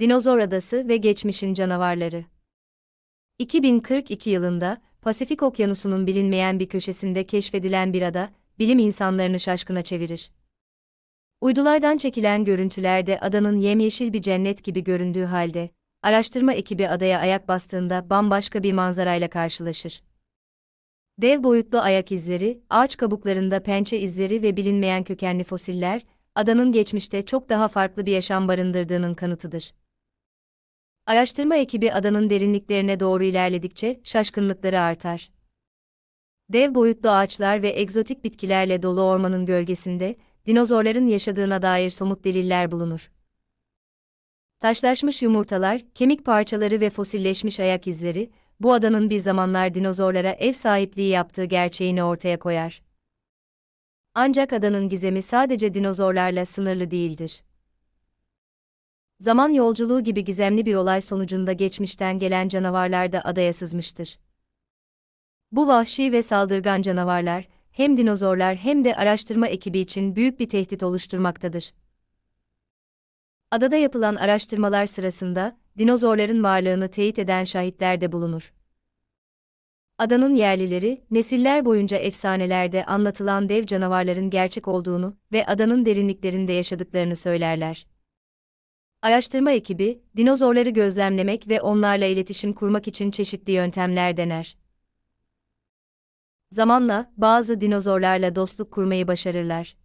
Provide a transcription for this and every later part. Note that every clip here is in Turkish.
Dinozor Adası ve Geçmişin Canavarları 2042 yılında, Pasifik Okyanusu'nun bilinmeyen bir köşesinde keşfedilen bir ada, bilim insanlarını şaşkına çevirir. Uydulardan çekilen görüntülerde adanın yemyeşil bir cennet gibi göründüğü halde, araştırma ekibi adaya ayak bastığında bambaşka bir manzarayla karşılaşır. Dev boyutlu ayak izleri, ağaç kabuklarında pençe izleri ve bilinmeyen kökenli fosiller, adanın geçmişte çok daha farklı bir yaşam barındırdığının kanıtıdır. Araştırma ekibi adanın derinliklerine doğru ilerledikçe şaşkınlıkları artar. Dev boyutlu ağaçlar ve egzotik bitkilerle dolu ormanın gölgesinde dinozorların yaşadığına dair somut deliller bulunur. Taşlaşmış yumurtalar, kemik parçaları ve fosilleşmiş ayak izleri, bu adanın bir zamanlar dinozorlara ev sahipliği yaptığı gerçeğini ortaya koyar. Ancak adanın gizemi sadece dinozorlarla sınırlı değildir. Zaman yolculuğu gibi gizemli bir olay sonucunda geçmişten gelen canavarlar da adaya sızmıştır. Bu vahşi ve saldırgan canavarlar, hem dinozorlar hem de araştırma ekibi için büyük bir tehdit oluşturmaktadır. Adada yapılan araştırmalar sırasında, dinozorların varlığını teyit eden şahitler de bulunur. Adanın yerlileri, nesiller boyunca efsanelerde anlatılan dev canavarların gerçek olduğunu ve adanın derinliklerinde yaşadıklarını söylerler. Araştırma ekibi, dinozorları gözlemlemek ve onlarla iletişim kurmak için çeşitli yöntemler dener. Zamanla, bazı dinozorlarla dostluk kurmayı başarırlar.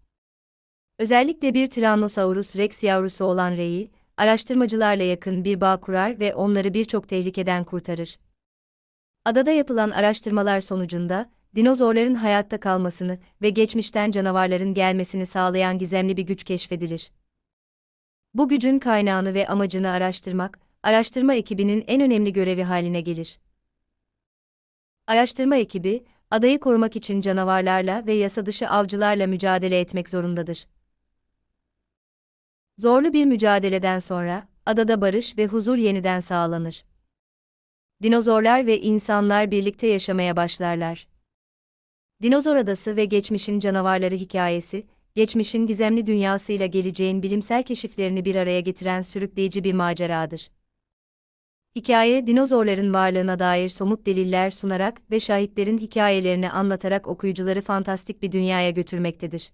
Özellikle bir Tyrannosaurus rex yavrusu olan Rey'i, araştırmacılarla yakın bir bağ kurar ve onları birçok tehlikeden kurtarır. Adada yapılan araştırmalar sonucunda, dinozorların hayatta kalmasını ve geçmişten canavarların gelmesini sağlayan gizemli bir güç keşfedilir. Bu gücün kaynağını ve amacını araştırmak, araştırma ekibinin en önemli görevi haline gelir. Araştırma ekibi, adayı korumak için canavarlarla ve yasadışı avcılarla mücadele etmek zorundadır. Zorlu bir mücadeleden sonra, adada barış ve huzur yeniden sağlanır. Dinozorlar ve insanlar birlikte yaşamaya başlarlar. Dinozor Adası ve Geçmişin Canavarları hikayesi, geçmişin gizemli dünyasıyla geleceğin bilimsel keşiflerini bir araya getiren sürükleyici bir maceradır. Hikaye, dinozorların varlığına dair somut deliller sunarak ve şahitlerin hikayelerini anlatarak okuyucuları fantastik bir dünyaya götürmektedir.